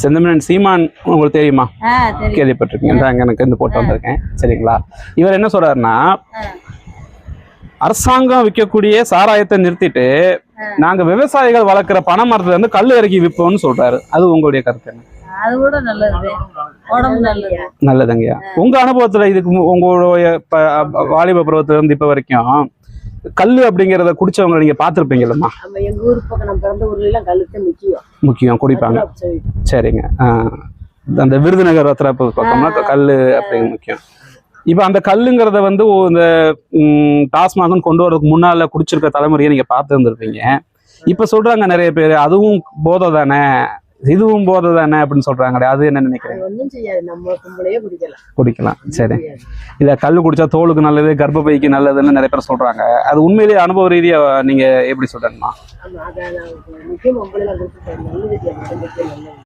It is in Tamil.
செந்தமிழன் சீமான் உங்களுக்கு தெரியுமா? கேள்விப்பட்டிருக்கீங்க. எனக்கு இந்த போட்டோ வந்திருக்கேன். சரிங்களா? இவர் என்ன சொல்றாருன்னா அரசாங்கம் விற்கக்கூடிய சாராயத்தை நிறுத்திட்டு நாங்க விவசாயிகள் வளர்க்குற பனை மரத்துல இருந்து கல் இறக்கி விற்போம்னு சொல்றாரு. அது உங்களுடைய கருத்து என்ன? அது கூட நல்லது. நல்லதுங்கய்யா. உங்க அனுபவத்துல இதுக்கு உங்களுடைய வாலிப பருவத்துல இருந்து இப்ப வரைக்கும் கல் அப்படிங்கறத குடிச்சவங்க நீங்க பாத்திருப்பீங்கல்லம்மா நம்ம எங்க ஊர் பக்கம் நம்ம பிறந்த ஊர்ல எல்லாம் கழுத்து முக்கியம். முக்கியம் குடிப்பாங்க. சரி. சரிங்க. அந்த விருதுநகர் ரத்னப்பு பக்கம்னா கல் அப்படிங்க முக்கியம். இப்போ அந்த கல்லுங்கிறத வந்து இந்த ம், டாஸ்மாக்னு கொண்டு வரதுக்கு முன்னால குடிச்சிருக்க தலைமுறையை நீங்க பார்த்து இருந்திருப்பீங்க இப்ப சொல்றாங்க நிறைய பேர் அதுவும் போதை தானே இதுவும் போதை தானே அப்படின்னு சொல்றாங்களே அது என்ன கும்பலையே குடிக்கலாம் குடிக்கலாம் சரி. இத கல் குடிச்சா தோலுக்கு நல்லது கர்ப்பப்பைக்கு நல்லதுன்னு நிறைய பேர் சொல்றாங்க. அது உண்மையிலேயே அனுபவ ரீதியா நீங்க எப்படி சொல்றீங்கம்மா